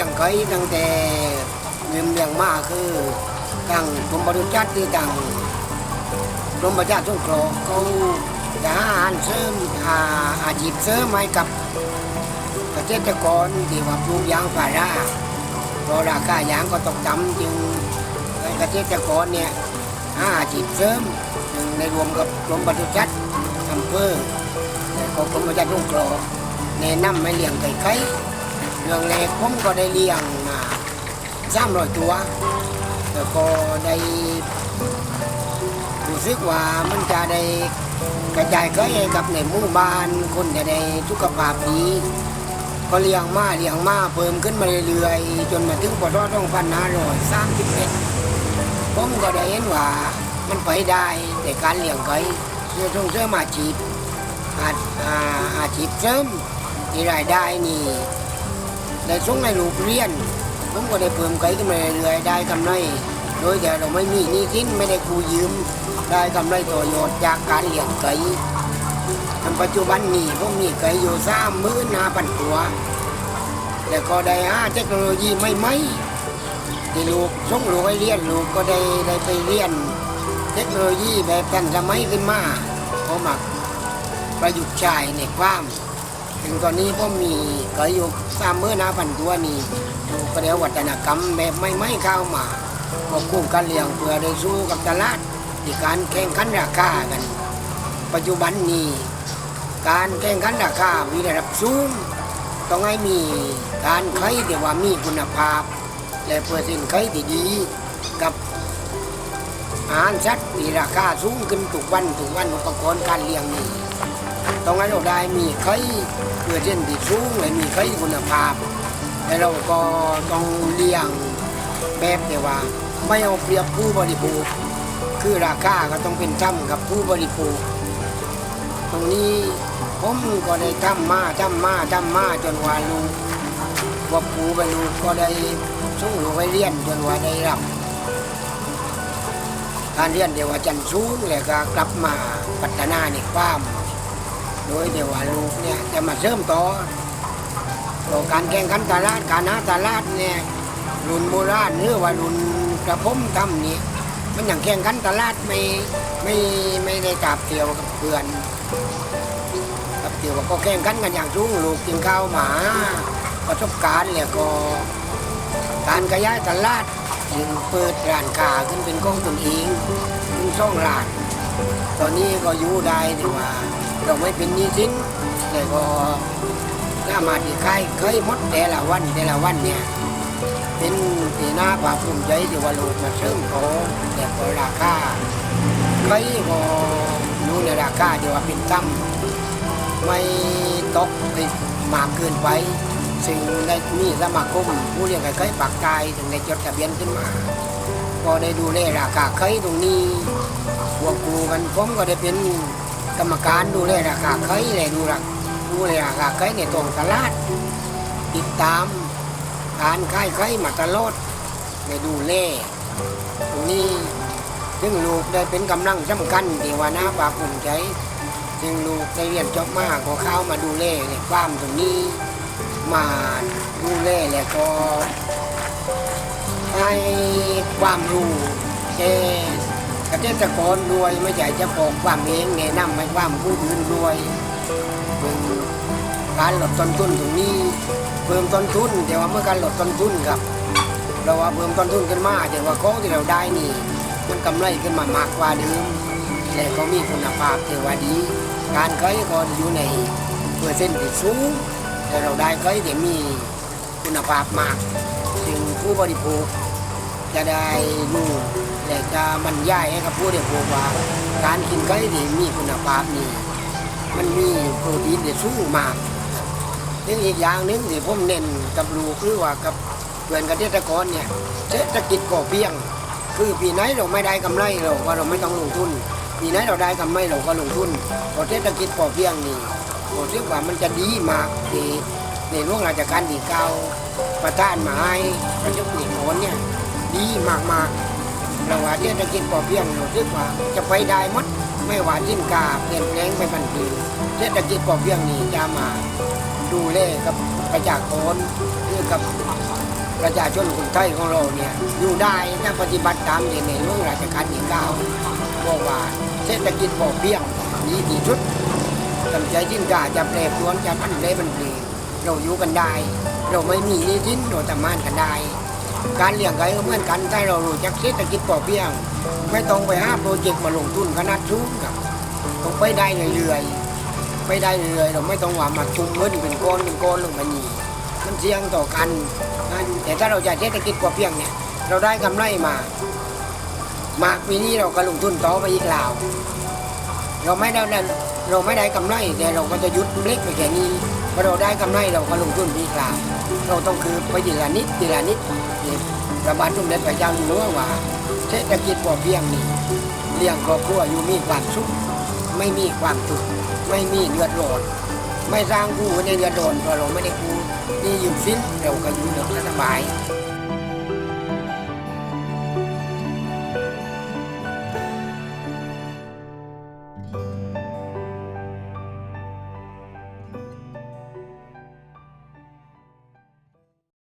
ลี้ยงไก่ตั้งแต่เริ่มเลี้ยงมาคือตั้งกรมบริจัดที่ตั้งกรมประชาสงเคราะห์เขาจะหาอาหารเสริมอาอาชีพเสริมให้กับเกษตรกรที่ว่าปลูกยางพาราเพราะราคายางก็ตกต่ำจึงเกษตรกรเนี่ยหาอาชีพเสริมจึงในรวมกับกรมปศุสัตว์อำเภอของกรมประชาสงเคราะห์แนะนำให้เลี้ยงไก่ไข่ เรื่องแรกผมก็ได้เลี้ยงมาสามร้อยตัว แล้วก็ได้รู้สึกว่ามันจะได้กระจายไก่ให้กับในหมู่บ้านคนจะได้สุขภาพดีก็เลี้ยงมาเลี้ยงมาเพิ่มขึ้นมาเรื่อยๆจนมาถึงปทต้องพันห้าร้อยสามสิบเอ็ดผมก็ได้เห็นว่ามันไปได้แต่การเลี้ยงไก่เพื่อส่งเสริมอาชีพอาอาอาชีพเสริมที่รายได้นี่ ได้ส่งในลูกเรียนผมก็ได้เพิ่มไก่ขึ้นมาเรื่อยๆได้กำไรโดยแต่เราไม่มีหนี้สินไม่ได้กู้ยืม ได้กำไรต่อยอดจากการเลี้ยงไก่ทำปัจจุบันนี้ผมมีไก่อยู่สามหมื่นห้าพันตัวแล้วก็ได้หาเทคโนโลยีใหม่ที่ลูกส่งลูกให้เรียนลูกก็ได้ได้ไปเรียน เทคโนโลยีแบบทันสมัยขึ้นมาผมมักประยุกต์ใช้ในความ ถึงตอนนี้ผมมีก่อยู่สามหมื่อน้าพันตัวนี่ก็เดียววัฒนกรรมแบบไม่ไม่เข้ามาควบคุมการเลี้ยงเพื่อได้สู้กับตลาดที่การแข่งขันราคากัน ปัจจุบันนี้การแข่งขันราคามีระดับสูงต้องให้มีการไข่ที่ว่ามีคุณภาพ และเปอร์เซ็นต์ไข่ที่ดีกับอาหารสัตว์มีราคาสูงขึ้นทุกวันทุกวันอุปกรณ์การเลี้ยงนี่ ต้องให้เราได้มีไข่เปอร์เซ็นต์ที่สูงและมีไข่คุณภาพและเราก็ต้องเลี้ยงแบบที่ว่า ไม่เอาเปรียบผู้บริโภคคือราคาก็ต้องเป็นธรรมกับผู้บริโภคตรงนี้ผมก็ได้ทำมาทำมาทำมาจนว่าลูกว่าปูไปลูกก็ได้ส่งลูกไปเรียนจนว่าได้รับการเรียนเดี๋ยวว่าจันทร์สูงแล้วก็กลับมาพัฒนาในความ โดยเดี๋ยวว่าลูกเนี่ยจะมาเสริมต่อต่อการแข่งขันตลาดการหาตลาดเนี่ยรุ่นโบราณหรือว่ารุ่นกระผมทำนี่มันอย่างแข่งขันตลาดไม่ไม่ไม่ได้จับเกี่ยวกับเพื่อนครับเดี๋ยวก็แข่งขันกันอย่างสูงลูกกินข้าวหมาประสบการณ์แล้วก็การขยายตลาดยิงเปิดร้านค้าขึ้นเป็นของตนเองขึ้นช่องร้าน ตอนนี้ก็อยู่ได้ถือว่า เราไม่เป็นหนี้สินแต่ก็สามารถที่ขายเคยหมดแต่ละวันแต่ละวันเนี่ย เป็นตีหน้าภาคภูมิใจที่ว่าลูกมาเสริมโตแต่ก็ราคาเคยก็อยู่ในราคาที่ว่าเป็นตั้มไม่ตกไปมากเกินไปซึ่งได้มีสมาคมผู้เลี้ยงไก่ไก่ปากกายถึงได้จดทะเบียนขึ้นมา ก็ได้ดูแลราคาไข่ตรงนี้พวกครูกันผมก็ได้เป็น กรรมการดูแลราคาไข่และดูรักดูแลราคาไข่ในตรงตลาด ติดตามการขายไข่มาตลอดได้ดูแลตรงนี้ซึ่งลูกได้เป็นกำลังสำคัญที่ว่าน้าปากภูมิใจซึ่งลูกได้เรียนจบมากก็เข้ามาดูแลในฟามตรงนี้มาดูแลแล้วก็ให้ความรู้แก่ เกษตรกรด้วยไม่ใช่จะปลูกความเองแนะนำให้ความผู้อื่นด้วยเป็นการลดต้นทุนตรงนี้ เพิ่มต้นทุนแต่ว่าเมื่อการลดต้นทุนครับ เราว่าเพิ่มต้นทุนขึ้นมาแต่ว่าของที่เราได้นี่มันกำไรขึ้นมามากกว่าเดิมและก็มีคุณภาพที่ว่าดี การเคยก็อยู่ในเปอร์เซ็นต์ที่สูงแต่เราได้เคยที่มีคุณภาพมากจึงผู้บริโภค จะได้รู้และจะบรรยายให้กับผู้บริโภคว่าการกินเคยที่มีคุณภาพนี่มันมีโปรตีนที่สูงมากซึ่งอีกอย่างหนึ่งที่ผมเน้นกับลูกหรือว่ากับเพื่อนเกษตรกรเนี่ยเศรษฐกิจก่อเพียง คือปีไหนเราไม่ได้กำไรเราก็เราไม่ต้องลงทุนปีไหนเราได้กำไรเราก็ลงทุนพอเศรษฐกิจพอเพียงนี่ผมคิดว่ามันจะดีมากที่ในหลวงราชการที่เก้าประทานมาให้ประยุทธ์นี่ผลเนี่ย ดีมากๆเราว่าเศรษฐกิจพอเพียงเราคิดว่าจะไปได้หมดไม่ว่าสินค้าเปลี่ยนแปลงไปบันทีเศรษฐกิจพอเพียงนี่จะมาดูแลกับประชากรหรือกับประชาชนคนไทยของเราเนี่ยอยู่ได้ถ้าปฏิบัติตามในในหลวงราชการที่เก้าบอกว่าเศรษฐกิจพอเพียงดีที่สุดทำใจทิ้นกาจะแปรปรวนจะพันเลบันเปลเราอยู่กันได้ เราไม่มีหนี้ทิ้นเราทำงานกันได้ การเลี้ยงไก่ก็เหมือนกันถ้าเรารู้จักเศรษฐกิจพอเพียง ไม่ต้องไปหาโปรเจกต์มาลงทุนขนาดสูงครับต้องไปได้เรื่อยๆไปได้เรื่อยๆเราไม่ต้องว่ามาชุมเงินเป็นก้อนเป็นก้อนลงมาหนีมันเสี่ยงต่อกันนะแต่ถ้าเราจะเศรษฐกิจพอเพียงเนี่ยเราได้กำไรมา มากปีนี้เราก็ลงทุนต่อไปอีกลาวเราไม่ได้เราไม่ได้กำไรแต่เราก็จะหยุดเล็กไปแค่นี้ อเราได้กำไรเราก็ลงทุนดีกลาเราต้องคือไปดีละนิดดีละนิดประบาทสมเด็ดไปยังเจ้าอวว่าเศรษฐกิจพอเพียงนี้เลี้ยงครอบครัวอยู่มีความสุขไม่มีความทุกข์ไม่มีเดือดร้อนไม่สร้างกู้ในเดือดร้อนเพราะเราไม่ได้กู้นี่อยู่สิ้นเราก็อยู่แบบสบาย